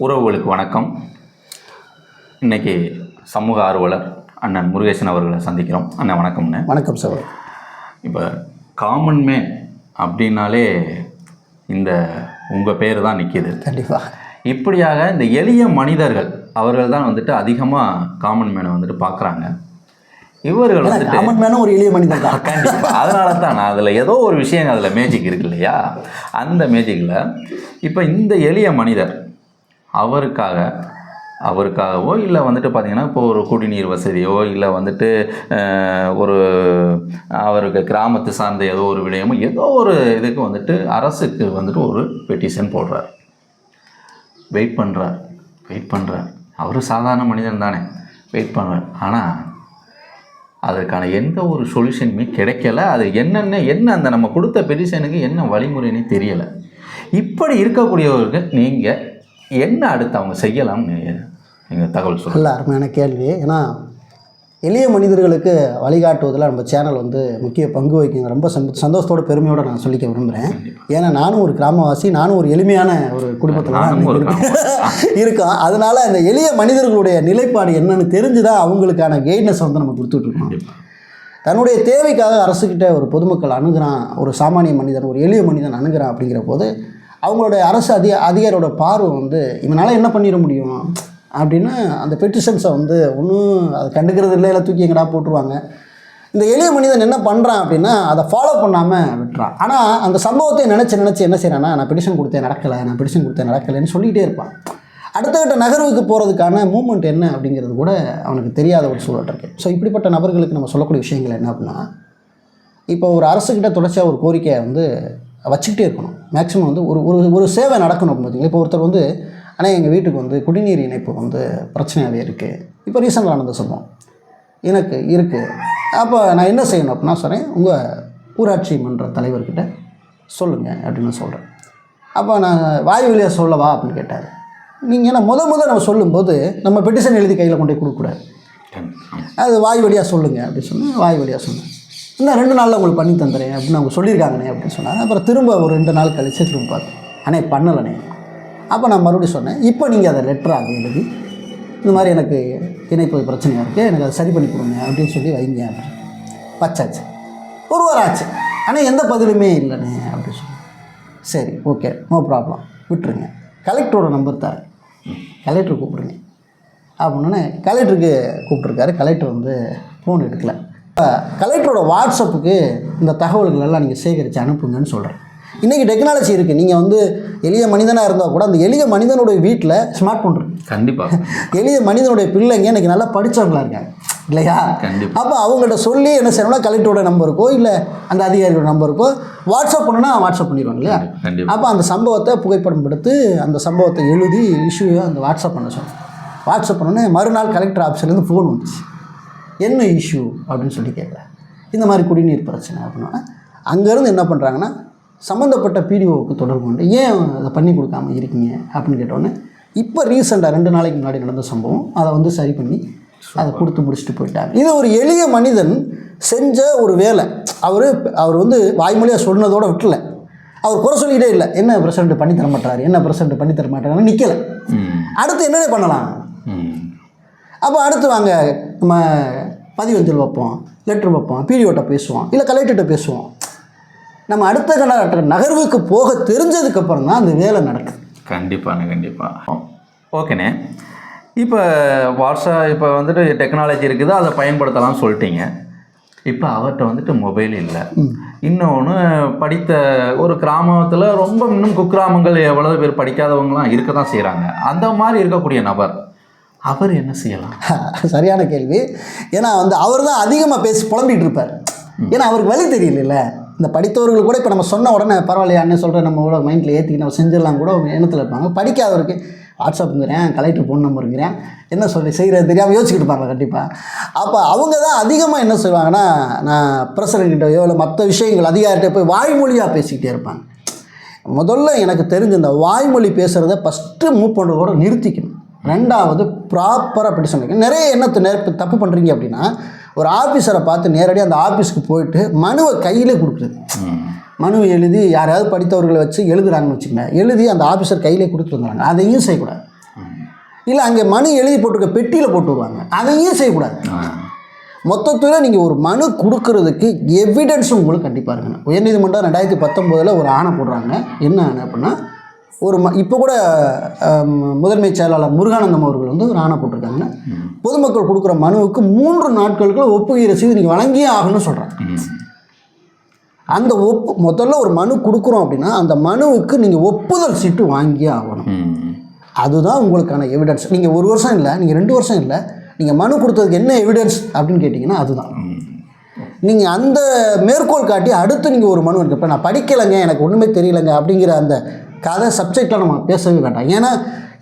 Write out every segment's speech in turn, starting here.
உறவுகளுக்கு வணக்கம். இன்னைக்கு சமூக ஆர்வலர் அண்ணன் முருகேசன் அவர்களை சந்திக்கிறோம். அண்ணன் வணக்கம்ண்ணே. வணக்கம் சார். இப்போ காமன் மேன் அப்படின்னாலே இந்த உங்கள் பேர் தான் நிற்கிது கண்டிப்பாக இப்படியாக இந்த எளிய மனிதர்கள் அவர்கள் தான் வந்துட்டு அதிகமாக காமன் மேனை வந்துட்டு பார்க்குறாங்க இவர்கள் வந்துட்டு காமன் மேனும் ஒரு எளிய மனிதன் தான். கண்டிப்பாக அதனால தான் நான் அதில் ஏதோ ஒரு விஷயம் அதில் மேஜிக் இருக்கு இல்லையா? அந்த மேஜிக்கில் இப்போ இந்த எளிய மனிதர் அவருக்காக அவருக்காகவோ இல்லை வந்துட்டு பார்த்திங்கன்னா இப்போ ஒரு குடிநீர் வசதியோ இல்லை வந்துட்டு ஒரு அவருக்கு கிராமத்து சார்ந்த ஏதோ ஒரு விடயமோ ஏதோ ஒரு இதுக்கு வந்துட்டு அரசுக்கு வந்துட்டு ஒரு பெட்டிஷன் போடுறார். வெயிட் பண்ணுறார் வெயிட் பண்ணுறார் அவர் சாதாரண மனிதன் தானே. வெயிட் பண்ணுறார் ஆனால் அதற்கான எந்த ஒரு சொல்யூஷனுமே கிடைக்கல. அது என்னென்ன என்ன அந்த நம்ம கொடுத்த பெட்டிஷனுக்கு என்ன வழிமுறைன்னு தெரியலை. இப்படி இருக்கக்கூடியவருக்கு நீங்கள் என்ன அடுத்து அவங்க செய்யலாம்னு நீங்கள் தகவல் நல்ல அருமையான கேள்வி. ஏன்னா எளிய மனிதர்களுக்கு வழிகாட்டுவதில் நம்ம சேனல் வந்து முக்கிய பங்கு வகிக்குங்க ரொம்ப சந்த சந்தோஷத்தோட பெருமையோடு நான் சொல்லிக்க விரும்புகிறேன் ஏன்னா நானும் ஒரு கிராமவாசி நானும் ஒரு எளிமையான ஒரு குடும்பத்தில் தான் இருக்கோம். அதனால அந்த எளிய மனிதர்களுடைய நிலைப்பாடு என்னன்னு தெரிஞ்சு தான் அவங்களுக்கான கைட்னஸ் வந்து நம்ம கொடுத்துட்ருக்கோம். தன்னுடைய தேவைக்காக அரசுக்கிட்ட ஒரு பொதுமக்கள் அணுகுறான் ஒரு சாமானிய மனிதன் ஒரு எளிய மனிதன் அணுகுறான் அப்படிங்கிற போது அவங்களுடைய அரசு அதிக அதிகாரியோட பார்வை வந்து இவனால் என்ன பண்ணிட முடியும்? அப்படின்னு அந்த பெட்டிஷன்ஸை வந்து ஒன்றும் அதை கண்டுக்கிறது இல்லை இல்லை தூக்கி எங்கடா போட்டுருவாங்க. இந்த எளிய மனிதன் என்ன பண்ணுறான் அப்படின்னா அதை ஃபாலோ பண்ணாமல் விட்டுறான். ஆனால் அந்த சம்பவத்தை நினச்சி நினச்சி என்ன செய்கிறான்னா நான் பெட்டிஷன் கொடுத்தேன் நடக்கலை நான் பெட்டிஷன் கொடுத்தேன் நடக்கலைன்னு சொல்லிகிட்டே இருப்பான். அடுத்த கட்ட நகர்வுக்கு போகிறதுக்கான மூமெண்ட் என்ன அப்படிங்கிறது கூட அவனுக்கு தெரியாத ஒரு சூழல் இருக்குது ஸோ இப்படிப்பட்ட நபர்களுக்கு நம்ம சொல்லக்கூடிய விஷயங்கள் என்ன அப்படின்னா இப்போ ஒரு அரசுக்கிட்ட தொடர்ச்சியாக ஒரு கோரிக்கையை வந்து வச்சுக்கிட்டே இருக்கணும். மேக்ஸிமம் வந்து ஒரு ஒரு ஒரு சேவை நடக்கணும் பார்த்தீங்களா? இப்போ ஒருத்தர் வந்து ஆனால் எங்கள் வீட்டுக்கு வந்து குடிநீர் இணைப்பு வந்து பிரச்சனையாகவே இருக்குது இப்போ ரீசெண்டாக நடந்த சம்பவம் எனக்கு இருக்குது அப்போ நான் என்ன செய்யணும் அப்படின்னா சொன்னேன் உங்கள் ஊராட்சி மன்ற தலைவர்கிட்ட சொல்லுங்கள் அப்படின்னு சொல்கிறேன் அப்போ நான் வாய் வழியாக சொல்லவா அப்படின்னு கேட்டார். நீங்கள் ஏன்னா முத முத நம்ம சொல்லும்போது நம்ம பெட்டிஷன் எழுதி கையில் கொண்டு போய் கொடுக்கக்கூடாது. அது வாய் வழியாக சொல்லுங்கள் அப்படின்னு சொன்னேன். வாய் வழியாக சொன்னேன். இன்னும் ரெண்டு நாளில் உங்களுக்கு பண்ணி தந்துடுறேன் அப்படின்னு அவங்க சொல்லியிருக்காங்கண்ணே அப்படின்னு சொன்னாங்க. அப்புறம் திரும்ப ஒரு ரெண்டு நாள் கழிச்சு திரும்ப பார்த்தேன். அண்ணே பண்ணலண்ணே. அப்போ நான் மறுபடியும் சொன்னேன் இப்போ நீங்கள் அதை லெட்டராக எழுதி இந்த மாதிரி எனக்கு இணைப்பு பிரச்சனையாக இருக்குது எனக்கு அதை சரி பண்ணி கொடுங்க அப்படின்னு சொல்லி வைங்க அப்படின்னு. வச்சாச்சு. ஒரு வாரம் ஆச்சு. ஆனால் எந்த பதிலுமே இல்லைண்ணே அப்படின்னு சொல்லி சரி ஓகே நோ ப்ராப்ளம் விட்டுருங்க. கலெக்டரோட நம்பர் தரேன். கலெக்டர் கூப்பிடுங்க. அப்படின்னே கலெக்டருக்கு கூப்பிட்ருக்காரு கலெக்டர் வந்து ஃபோன் எடுக்கலை. கலெக்டரோட வாட்ஸ்அப்புக்கு இந்த தகவல்கள் எல்லாம் நீங்கள் சேகரித்து அனுப்புங்கன்னு சொல்கிறேன் இன்றைக்கி டெக்னாலஜி இருக்குது நீங்கள் வந்து எளிய மனிதனாக இருந்தால் கூட அந்த எளிய மனிதனுடைய வீட்டில் ஸ்மார்ட் ஃபோன் இருக்கு. கண்டிப்பாக எளிய மனிதனுடைய பிள்ளைங்க இன்னைக்கு நல்லா படித்தவங்களா இருக்காங்க. இல்லையா? கண்டிப்பா. அப்போ அவங்கள்ட்ட சொல்லி என்ன செய்யணும்னா கலெக்டரோட நம்பருக்கோ இல்லை அந்த அதிகாரியோட நம்பருக்கோ வாட்ஸ்அப் பண்ணுன்னா வாட்ஸ்அப் பண்ணிடுவாங்க இல்லையா? கண்டிப்பாக அப்போ அந்த சம்பவத்தை புகைப்படம் எடுத்து அந்த சம்பவத்தை எழுதி இஷ்யூவை அந்த வாட்ஸ்அப் பண்ண சொன்னேன் வாட்ஸ்அப் பண்ணோன்னே மறுநாள் கலெக்டர் ஆஃபீஸ்லேருந்து ஃபோன் வந்துச்சு. என்ன இஷ்யூ அப்படின்னு சொல்லி கேட்குறேன் இந்த மாதிரி குடிநீர் பிரச்சனை அப்படின்னா அங்கேருந்து என்ன பண்ணுறாங்கன்னா சம்மந்தப்பட்ட பிடிஓவுக்கு தொடர்பு கொண்டு ஏன் அதை பண்ணி கொடுக்காம இருக்கீங்க? அப்படின்னு கேட்டோன்னே இப்போ ரீசெண்டாக ரெண்டு நாளைக்கு முன்னாடி நடந்த சம்பவம் அதை வந்து சரி பண்ணி அதை கொடுத்து முடிச்சுட்டு போயிட்டாங்க. இது ஒரு எளிய மனிதன் செஞ்ச ஒரு வேலை. அவர் அவர் வந்து வாய்மொழியாக சொன்னதோட விட்டல. அவர் குறை சொல்லிக்கிட்டே இல்லை. என்ன பிரசிடண்ட் பண்ணி தர மாட்டாரு? என்ன பிரசிடண்ட் பண்ணி தர மாட்டாருன்னு நிற்கலை அடுத்து என்னென்ன பண்ணலாம்? அப்போ அடுத்து வாங்க நம்ம பதிவஞ்சல் வைப்போம் லெட்ரு வைப்போம் பிடிஓட்ட பேசுவோம் இல்லை கலெக்டர்கிட்ட பேசுவோம். நம்ம அடுத்த கட்ட நகர்வுக்கு போக தெரிஞ்சதுக்கப்புறம் தான் அந்த வேலை நடக்குது கண்டிப்பாண்ணே கண்டிப்பாக ஓகேண்ணே இப்போ வாட்ஸ்அப் இப்போ வந்துட்டு டெக்னாலஜி இருக்குது அதை பயன்படுத்தலாம்னு சொல்லிட்டீங்க. இப்போ அவர்கிட்ட வந்துட்டு மொபைல் இல்லை. இன்னொன்று படித்த ஒரு கிராமத்தில் ரொம்ப இன்னும் குக்கிராமங்கள் எவ்வளோ பேர் படிக்காதவங்களாம் இருக்க தான் செய்கிறாங்க அந்த மாதிரி இருக்கக்கூடிய நபர் அவர் என்ன செய்யலாம்? சரியான கேள்வி. ஏன்னா வந்து அவர் தான் அதிகமாக பேசி புலம்பிகிட்டு இருப்பார். ஏன்னா அவருக்கு வழி தெரியல இந்த படித்தவர்கள் கூட இப்போ நம்ம சொன்ன உடனே பரவாயில்லையா அண்ணன் சொல்கிற நம்ம கூட மைண்டில் ஏற்றிக்கி நம்ம செஞ்சிடலாம் கூட அவங்க எண்ணத்தில் இருப்பாங்க. படிக்காதவருக்கு வாட்ஸ்அப்புங்கிறேன் கலெக்டர் ஃபோன் நம்பருங்கிறேன் என்ன சொல்லி செய்கிறது தெரியாமல் யோசிச்சுக்கிட்டு இருப்பாங்க கண்டிப்பாக அப்போ அவங்க தான் அதிகமாக என்ன செய்வாங்கன்னா நான் பிரசிடண்ட்கிட்டயோ இல்லை மற்ற விஷயங்கள் அதிகாரிகிட்ட போய் வாய்மொழியாக பேசிக்கிட்டே இருப்பாங்க. முதல்ல எனக்கு தெரிஞ்ச இந்த வாய்மொழி பேசுகிறத ஃபஸ்ட்டு மூவ் பண்ணுறதோட நிறுத்திக்கணும். ரெண்டாவது ப்ராப்பராக அப்படி சொன்னீங்க? நிறைய என்ன நெருப்பு தப்பு பண்ணுறீங்க அப்படின்னா ஒரு ஆஃபீஸரை பார்த்து நேரடியாக அந்த ஆஃபீஸ்க்கு போயிட்டு மனுவை கையிலே கொடுக்குறது. ம். மனு எழுதி யாரையாவது படித்தவர்களை வச்சு எழுதுறாங்கன்னு வச்சுக்கோங்க எழுதி அந்த ஆஃபீஸர் கையிலே கொடுத்துட்டு வந்துடுறாங்க. அதையும் செய்யக்கூடாது. இல்லை அங்கே மனு எழுதி போட்டிருக்க பெட்டியில் போட்டு வருவாங்க அதையும் செய்யக்கூடாது. மொத்தத்தில் நீங்கள் ஒரு மனு கொடுக்கறதுக்கு எவிடன்ஸ் உங்களுக்கு கண்டிப்பாக இருக்கணும். உயர்நீதிமன்றம் ரெண்டாயிரத்தி பத்தொம்போதில் ஒரு ஆணை போடுறாங்க. என்ன ஆணை அப்படின்னா ஒரு ம இப்போ கூட முதன்மை செயலாளர் முருகானந்தம் அவர்கள் வந்து ஒரு ஆணை போட்டிருக்காங்க. பொதுமக்கள் கொடுக்குற மனுவுக்கு மூன்று நாட்களுக்கு ஒப்புகை ரசீது நீங்கள் வழங்கியே ஆகணும்னு சொல்கிறாங்க அந்த ஒப்பு முதல்ல ஒரு மனு கொடுக்குறோம் அப்படின்னா அந்த மனுவுக்கு நீங்கள் ஒப்புதல் சீட்டு வாங்கியே ஆகணும். அதுதான் உங்களுக்கான எவிடன்ஸ் நீங்கள் ஒரு வருஷம் இல்லை நீங்கள் ரெண்டு வருஷம் இல்லை நீங்கள் மனு கொடுத்ததுக்கு என்ன எவிடன்ஸ் அப்படின்னு கேட்டிங்கன்னா அதுதான். நீங்கள் அந்த மேற்கோள் காட்டி அடுத்து நீங்கள் ஒரு மனு இப்போ நான் படிக்கலைங்க எனக்கு ஒன்றுமே தெரியலைங்க அப்படிங்கிற அந்த கதை சப்ஜெக்டில் நம்ம பேசவே வேண்டாம். ஏன்னா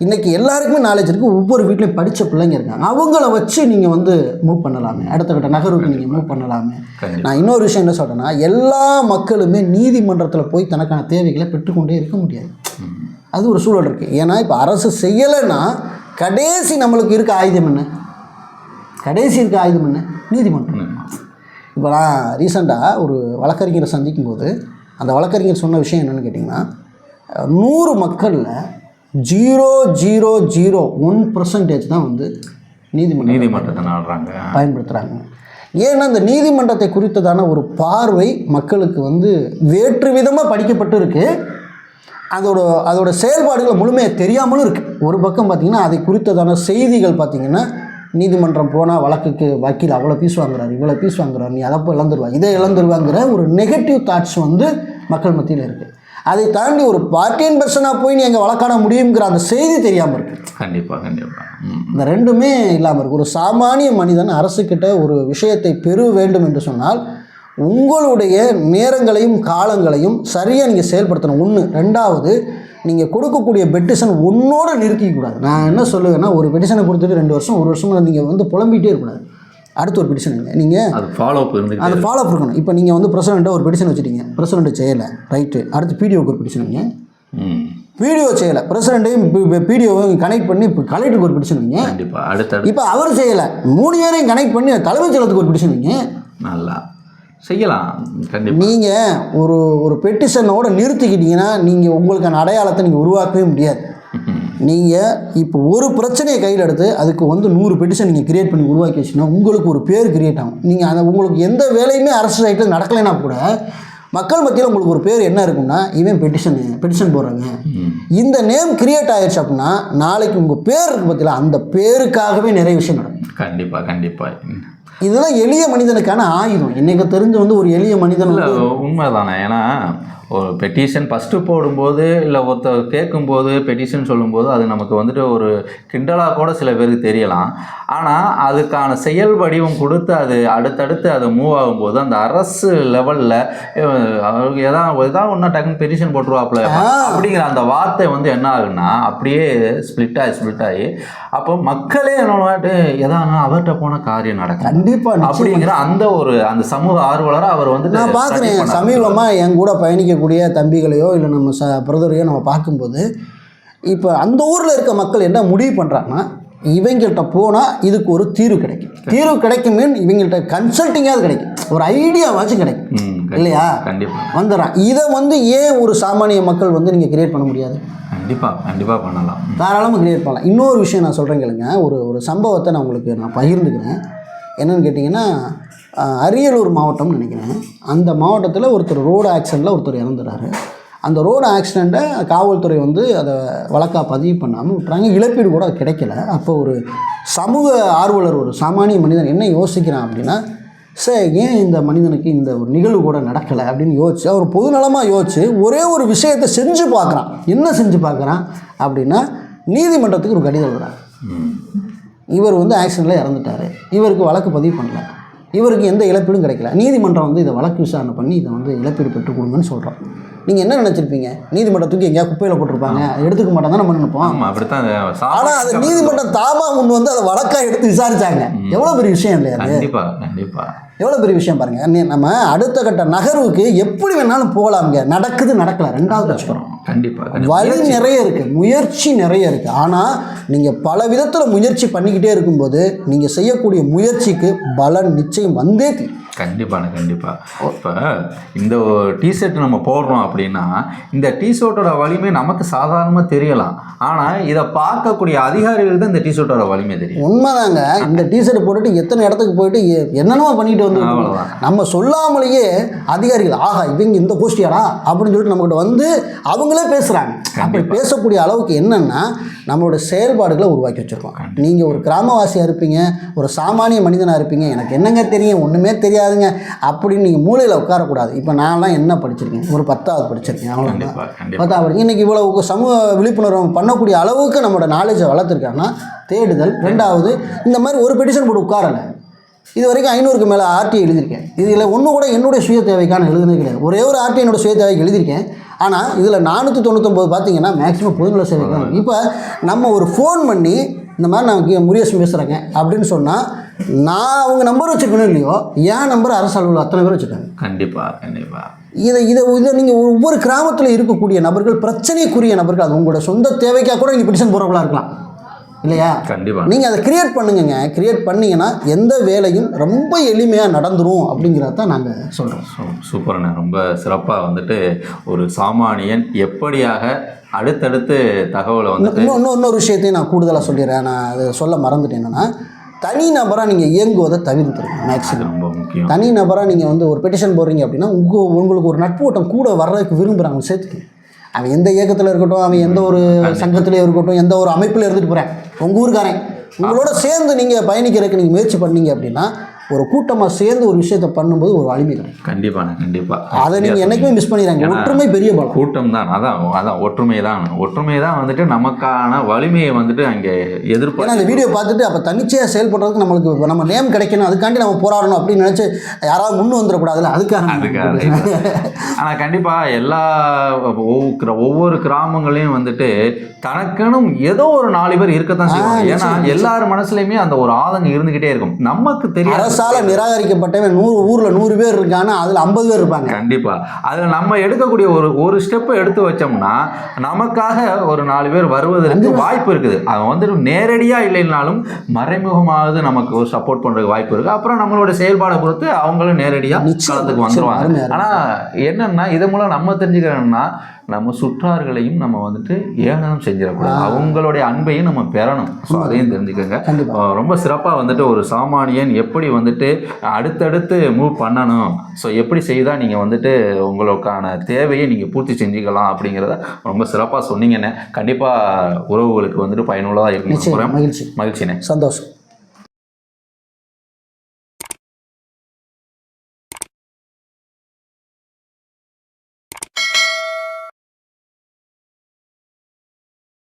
இன்றைக்கி எல்லாருக்குமே நாலேஜ் இருக்குது ஒவ்வொரு வீட்லேயும் படித்த பிள்ளைங்க இருக்காங்க. அவங்கள வச்சு நீங்கள் வந்து மூவ் பண்ணலாமே. அடுத்த கட்ட நகர்வுக்கு நீங்கள் மூவ் பண்ணலாமே. நான் இன்னொரு விஷயம் என்ன சொல்கிறேன்னா எல்லா மக்களுமே நீதிமன்றத்தில் போய் தனக்கான தேவைகளை பெற்றுக்கொண்டே இருக்க முடியாது. அது ஒரு சூழல் இருக்குது ஏன்னா இப்போ அரசு செய்யலைன்னா கடைசி நம்மளுக்கு இருக்க ஆயுதம் என்ன? கடைசி இருக்க ஆயுதம் என்ன? நீதிமன்றம். இப்போ நான் ரீசெண்டாக ஒரு வழக்கறிஞரை சந்திக்கும் போது அந்த வழக்கறிஞர் சொன்ன விஷயம் என்னென்னு கேட்டிங்கன்னா நூறு மக்களில் zero zero zero one percentage தான் வந்து நீதிமன்றம் நீதிமன்றத்தை நாடுறாங்க. பயன்படுத்துகிறாங்க ஏன்னா இந்த நீதிமன்றத்தை குறித்ததான ஒரு பார்வை மக்களுக்கு வந்து வேற்று விதமாக படிக்கப்பட்டு இருக்கு அதோட அதோட செயல்பாடுகள் முழுமையாக தெரியாமலும் இருக்குது ஒரு பக்கம் பார்த்திங்கன்னா அதை குறித்ததான செய்திகள் பார்த்திங்கன்னா நீதிமன்றம் போனால் வழக்குக்கு வக்கீல் அவ்வளோ பீஸ் வாங்குறாரு இவ்வளோ பீஸ் வாங்குறாரு நீ அதை போய் இழந்துருவா இதை இழந்துருவாங்கிற ஒரு நெகட்டிவ் தாட்ஸ் வந்து மக்கள் மத்தியில் இருக்குது அதை தாண்டி ஒரு பார்ட்டியன் பர்சனாக போய் நீ எங்கள் வழக்காட முடியுங்கிற அந்த செய்தி தெரியாமல் இருக்குது கண்டிப்பா கண்டிப்பா. ம். இந்த ரெண்டுமே இல்லாமல் இருக்கு. ஒரு சாமானிய மனிதன் அரசுக்கிட்ட ஒரு விஷயத்தை பெற வேண்டும் என்று சொன்னால் உங்களுடைய நேரங்களையும் காலங்களையும் சரியாக நீங்கள் செயல்படுத்தணும். ஒன்று ரெண்டாவது நீங்கள் கொடுக்கக்கூடிய பெட்டிஷன் ஒன்றோடு நிறுத்திக்கூடாது நான் என்ன சொல்லுவேன்னா ஒரு பெட்டிஷனை கொடுத்துட்டு ரெண்டு வருஷம் ஒரு வருஷம் நீங்கள் வந்து புலம்பிகிட்டே இருக்கக்கூடாது. அடுத்து ஒரு பெட்டிஷன் நீங்கள் அது ஃபாலோ அப் அதை ஃபாலோ இருக்கணும். இப்போ நீங்கள் வந்து பிரசிடண்ட்டை ஒரு பெட்டிஷன் வச்சுட்டீங்க. பிரசிடண்ட் செய்யலை. ரைட்டு அடுத்து பிடிஓக்கு ஒரு பெட்டிஷன் வைங்க. ம். பிடிஓ செய்யலை. பிரசிடண்ட்டையும் பிடிஓவையும் கனெக்ட் பண்ணி இப்போ கலெக்டருக்கு ஒரு பெட்டிஷன் வைங்க. இப்போ அவர் செய்யலை. மூணு பேரையும் கனெக்ட் பண்ணி தலைமைச் செயலகத்துக்கு ஒரு பெட்டிஷன் வைங்க. நல்லா. செய்யலாம். நீங்கள் ஒரு ஒரு பெட்டிஷனோட நிறுத்திக்கிட்டீங்கன்னா நீங்கள் உங்களுக்கான அடையாளத்தை நீங்கள் உருவாக்கவே முடியாது. நீங்கள் இப்போ ஒரு பிரச்சனையை கையில் எடுத்து அதுக்கு வந்து நூறு பெட்டிஷன் நீங்கள் கிரியேட் பண்ணி உருவாக்கி வச்சுன்னா உங்களுக்கு ஒரு பேர் கிரியேட் ஆகும். நீங்கள் அதை உங்களுக்கு எந்த வேலையுமே அரசு சைட்டில் நடக்கலைன்னா கூட மக்கள் மத்தியில் உங்களுக்கு ஒரு பேர் என்ன இருக்கும்னா இவன் பெட்டிஷன் பெட்டிஷன் போடுறாங்க. இந்த நேம் கிரியேட் ஆயிடுச்சு அப்படின்னா நாளைக்கு உங்கள் பேர் இருக்கு பார்த்தீங்களா அந்த பேருக்காகவே நிறைய விஷயம் நடக்கும். கண்டிப்பா கண்டிப்பா. இதெல்லாம் எளிய மனிதனுக்கான ஆயுதம். இன்னைக்கு தெரிஞ்சு வந்து ஒரு எளிய மனிதன் உண்மைதானே. ஏன்னா ஒரு பெட்டிஷன் ஃபஸ்ட்டு போடும்போது இல்லை ஒருத்தர் கேட்கும்போது பெட்டிஷன் சொல்லும்போது அது நமக்கு வந்துட்டு ஒரு கிண்டலாக கூட சில பேருக்கு தெரியலாம். ஆனால் அதுக்கான செயல் வடிவம் கொடுத்து அது அடுத்தடுத்து அது மூவ் ஆகும்போது அந்த அரசு லெவலில் எதாவது எதாவது ஒன்றா டக்குன்னு பெட்டிஷன் போட்டுருவாப்புல. அப்படிங்கிற அந்த வார்த்தை வந்து என்ன ஆகுன்னா அப்படியே ஸ்ப்ளிட் ஆகி ஸ்ப்ளிட் ஆகி அப்போ மக்களே என்னோட எதாவது அவர்கிட்ட போன காரியம் நடக்கும் கண்டிப்பா நிச்சயம். அப்படிங்கிற அந்த ஒரு அந்த சமூக ஆர்வலரை அவர் வந்து நான் பார்க்குறேன். சமீபமாக என் கூட பயணிக்கக்கூடிய தம்பிகளையோ இல்லை நம்ம ச பிரதரையோ நம்ம பார்க்கும்போது இப்போ அந்த ஊரில் இருக்க மக்கள் என்ன முடிவு பண்ணுறாங்கன்னா இவங்கள்ட்ட போனால் இதுக்கு ஒரு தீர்வு கிடைக்கும். தீர்வு கிடைக்கும் இவங்கள்ட்ட கன்சல்ட்டிங்காவது கிடைக்கும். ஒரு ஐடியாவாச்சும் கிடைக்கும். இல்லையா? கண்டிப்பா. வந்துடுறான். இதை வந்து ஏன் ஒரு சாமானிய மக்கள் வந்து நீங்கள் கிரியேட் பண்ண முடியாது? கண்டிப்பா கண்டிப்பா பண்ணலாம். தாராளமாக கிரியேட் பண்ணலாம். இன்னொரு விஷயம் நான் சொல்கிறேன் கேளுங்க. ஒரு ஒரு சம்பவத்தை நான் உங்களுக்கு நான் பகிர்ந்துக்கிறேன். என்னன்னு கேட்டிங்கன்னா அரியலூர் மாவட்டம்னு நினைக்கிறேன். அந்த மாவட்டத்தில் ஒருத்தர் ரோடு ஆக்சிடெண்ட்டில் ஒருத்தர் இறந்துறாரு. அந்த ரோடு ஆக்சிடெண்ட்டை காவல்துறை வந்து அதை வழக்காக பதிவு பண்ணாமல் விட்டுறாங்க. இழப்பீடு கூட கிடைக்கல. அப்போ ஒரு சமூக ஆர்வலர் ஒரு சாமானிய மனிதன் என்ன யோசிக்கிறான் அப்படின்னா சார் ஏன் இந்த மனிதனுக்கு இந்த ஒரு நிகழ்வு கூட நடக்கலை? அப்படின்னு யோசிச்சு அவர் பொதுநலமாக யோசிச்சு ஒரே ஒரு விஷயத்தை செஞ்சு பார்க்குறான். என்ன செஞ்சு பார்க்குறான் அப்படின்னா நீதிமன்றத்துக்கு ஒரு கடிதம் எழுதுறான் ம். இவர் வந்து ஆக்சிடெண்ட்டில் இறந்துட்டார். இவருக்கு வழக்கு பதிவு பண்ணல. இவருக்கு எந்த இழப்பீடும் கிடைக்கல. நீதிமன்றம் வந்து இதை வழக்கு விசாரணை பண்ணி இதை வந்து இழப்பீடு பெற்றுக் கொடுங்கன்னு சொல்கிறோம் நீங்கள் என்ன நினச்சிருப்பீங்க? நீதிமன்றத்துக்கு எங்கேயா குப்பையில் போட்டிருப்பாங்க. எடுத்துக்க மாட்டோம் தான் நம்ம நினைப்போம். அப்படித்தான் அது சா- ஆனால் அது நீதிமன்றம் தாமா முன் வந்து அதை வழக்காக எடுத்து விசாரிச்சாங்க. எவ்வளோ பெரிய விஷயம் இல்லையா அது? கண்டிப்பா கண்டிப்பா. எவ்வளோ பெரிய விஷயம் பாருங்க. நீ- நம்ம அடுத்த கட்ட நகர்வுக்கு எப்படி வேணாலும் போகலாம்ங்க. நடக்குது நடக்கல. ரெண்டாவது விஷயம். கண்டிப்பாக வழி நிறைய இருக்கு முயற்சி நிறைய இருக்கு. ஆனால் நீங்கள் பல விதத்தில் முயற்சி பண்ணிக்கிட்டே இருக்கும்போது நீங்கள் செய்யக்கூடிய முயற்சிக்கு பலன் நிச்சயம் வந்தே கண்டிப்பாண்ணே கண்டிப்பாக இப்போ இந்த டிஷர்ட் நம்ம போடுறோம் அப்படின்னா இந்த டிஷர்ட்டோட வலிமை நமக்கு சாதாரணமாக தெரியலாம். ஆனால் இதை பார்க்கக்கூடிய அதிகாரிகளுக்கு தான் இந்த டிஷர்ட்டோட வலிமை தெரியும். உண்மைதாங்க. இந்த டிஷர்ட் போட்டுட்டு எத்தனை இடத்துக்கு போயிட்டு என்னென்னமோ பண்ணிட்டு வந்து. நம்ம சொல்லாமலேயே அதிகாரிகள் ஆஹா இவங்க இந்த கோஷ்டியாடா? அப்படின்னு சொல்லிட்டு நம்மகிட்ட வந்து அவங்களே பேசுகிறாங்க அப்படி பேசக்கூடிய அளவுக்கு என்னன்னா நம்மளோட செயல்பாடுகளை உருவாக்கி வச்சுருக்கோம். நீங்கள் ஒரு கிராமவாசியாக இருப்பீங்க ஒரு சாமானிய மனிதனாக இருப்பீங்க எனக்கு என்னங்க தெரியும் ஒன்றுமே தெரியாதுங்க அப்படின்னு நீங்கள் மூலையில் உட்காரக்கூடாது. இப்போ நான்லாம் என்ன படிச்சிருக்கேன்? ஒரு பத்தாவது படிச்சிருக்கேன் பார்த்தா அப்படி இன்னைக்கு இவ்வளவு சமூக விழிப்புணர்வு பண்ணக்கூடிய அளவுக்கு நம்மளோட நாலேஜை வளர்த்துருக்காங்கன்னா தேடுதல். ரெண்டாவது இந்த மாதிரி ஒரு பெட்டிஷன் போட்டு உட்காரலை இது வரைக்கும் ஐநூறுக்கு மேலே ஆர்டிஐ எழுதியிருக்கேன். இதில் ஒன்று கூட என்னுடைய சுய தேவைக்கான எழுதுனது கிடையாது. ஒரே ஒரு ஆர்டிஐ என்னோட சுய தேவைக்கு எழுதியிருக்கேன். ஆனால் இதில் நானூற்றி தொண்ணூத்தொம்பது பார்த்தீங்கன்னா மேக்ஸிமம் பொதுநல சேவைக்கு தான் இப்போ நம்ம ஒரு ஃபோன் பண்ணி இந்த மாதிரி நான் முருகேசன் பேசுகிறேங்க அப்படின்னு சொன்னால் நான் அவங்க நம்பர் வச்சுருக்கணும் இல்லையோ என் நம்பர் அரசு அலுவலகம் அத்தனை பேர் வச்சுருக்காங்க. கண்டிப்பாக கண்டிப்பாக இதை இதை இதை நீங்கள் ஒவ்வொரு கிராமத்தில் இருக்கக்கூடிய நபர்கள் பிரச்சனைக்குரிய நபர்கள் அது உங்களோட சொந்த தேவைக்காக கூட நீங்கள் பிடிஷன் போகிறவங்களா இருக்கலாம். இல்லையா? கண்டிப்பாக நீங்கள் அதை கிரியேட் பண்ணுங்கங்க. கிரியேட் பண்ணீங்கன்னா எந்த வேலையும் ரொம்ப எளிமையாக நடந்துரும் அப்படிங்கிறத தான் நாங்கள் சொல்கிறோம் சூப்பர்ண்ணே. ரொம்ப சிறப்பாக வந்துட்டு ஒரு சாமானியன் எப்படியாக அடுத்தடுத்து தகவலை வந்துட்டு இன்னும் இன்னொரு விஷயத்தையும் நான் கூடுதலாக சொல்லிடுறேன். நான் அதை சொல்ல மறந்துட்டேன் என்னென்னா தனி நபராக நீங்கள் இயங்குவதை தவிர்த்துருங்க மேக்ஸிமம் ரொம்ப முக்கியம். தனி நபராக நீங்கள் வந்து ஒரு பெட்டிஷன் போடுறீங்க அப்படின்னா உங்கள் உங்களுக்கு ஒரு நட்பு ஓட்டம் கூட வர்றதுக்கு விரும்புகிறாங்க சேர்த்துக்கு அவன் எந்த இயக்கத்தில் இருக்கட்டும் அவன் எந்த ஒரு சங்கத்திலே இருக்கட்டும் எந்த ஒரு அமைப்பில் இருந்துட்டு போகிறேன் உங்கள் ஊருக்காரன். உங்களோட சேர்ந்து நீங்கள் பயணிக்கிறதுக்கு நீங்கள் முயற்சி பண்ணீங்க அப்படின்னா ஒரு கூட்டமாக சேர்ந்து ஒரு விஷயத்தை பண்ணும்போது ஒரு வலிமை கிடைக்கும் கண்டிப்பாண்ணே கண்டிப்பாக அதை நீங்கள் என்றைக்குமே மிஸ் பண்ணிடுறாங்க ஒற்றுமை பெரிய பலம் கூட்டம் தான் அதான் அதான் ஒற்றுமை தான் ஒற்றுமை தான் வந்துட்டு நமக்கான வலிமையை வந்துட்டு அங்கே ஏன்னா எதிர்பார்த்து அந்த வீடியோ பார்த்துட்டு அப்போ தனிச்சையாக செயல்படுறதுக்கு நம்மளுக்கு நம்ம நேம் கிடைக்கணும் அதுக்காண்டி நம்ம போராடணும் அப்படின்னு நினச்சி யாராவது முன் வந்துடக்கூடாதுல்ல? அதுக்காக அதுக்காக ஆனால் கண்டிப்பாக எல்லா ஒவ்வொரு கிர- ஒவ்வொரு கிராமங்களையும் வந்துட்டு தனக்கெனும் ஏதோ ஒரு நாலு பேர் இருக்கத்தான் செய்வாங்க. ஏன்னா எல்லார் மனசுலையுமே அந்த ஒரு ஆதங்கம் இருந்துகிட்டே இருக்கும். நமக்கு தெரியாது அரசால நிராகரிக்கப்பட்டவன் நூறு ஊரில் நூறு பேர் இருக்கானா அதில் ஐம்பது பேர் இருப்பாங்க. கண்டிப்பா. அதுல நம்ம எடுக்கக்கூடிய ஒரு ஒரு ஸ்டெப்பை எடுத்து வச்சோம்னா நமக்காக ஒரு நாலு பேர் வருவதற்கு வாய்ப்பு இருக்குது. அவன் வந்து நேரடியா இல்லைனாலும் மறைமுகமாவது நமக்கு ஒரு சப்போர்ட் பண்றதுக்கு வாய்ப்பு இருக்கு. அப்புறம் நம்மளோட செயல்பாடை பொறுத்து அவங்களும் நேரடியா நிச்சயம், களத்துக்கு நிச்சயம், வந்துருவாங்க. அருமை, அருமை. ஆனா என்னன்னா இது மூலம் நம்ம தெரிஞ்சுக்கிறோம்னா நம்ம சுற்றார்களையும் நம்ம வந்துட்டு ஏளனம் செஞ்சிடக்கூடாது. அவங்களுடைய அன்பையும் நம்ம பெறணும். ஸோ அதையும் தெரிஞ்சுக்கோங்க. ரொம்ப சிறப்பாக வந்துட்டு ஒரு சாமானியன் எப்படி வந்துட்டு அடுத்தடுத்து மூவ் பண்ணணும். ஸோ எப்படி செய்தால் நீங்கள் வந்துட்டு உங்களுக்கான தேவையை நீங்கள் பூர்த்தி செஞ்சுக்கலாம் அப்படிங்கிறத ரொம்ப சிறப்பாக சொன்னீங்கண்ணே. கண்டிப்பாக உறவுகளுக்கு வந்துட்டு பயனுள்ளதாக இருக்கும். மகிழ்ச்சி. மகிழ்ச்சிண்ணே. சந்தோஷம்.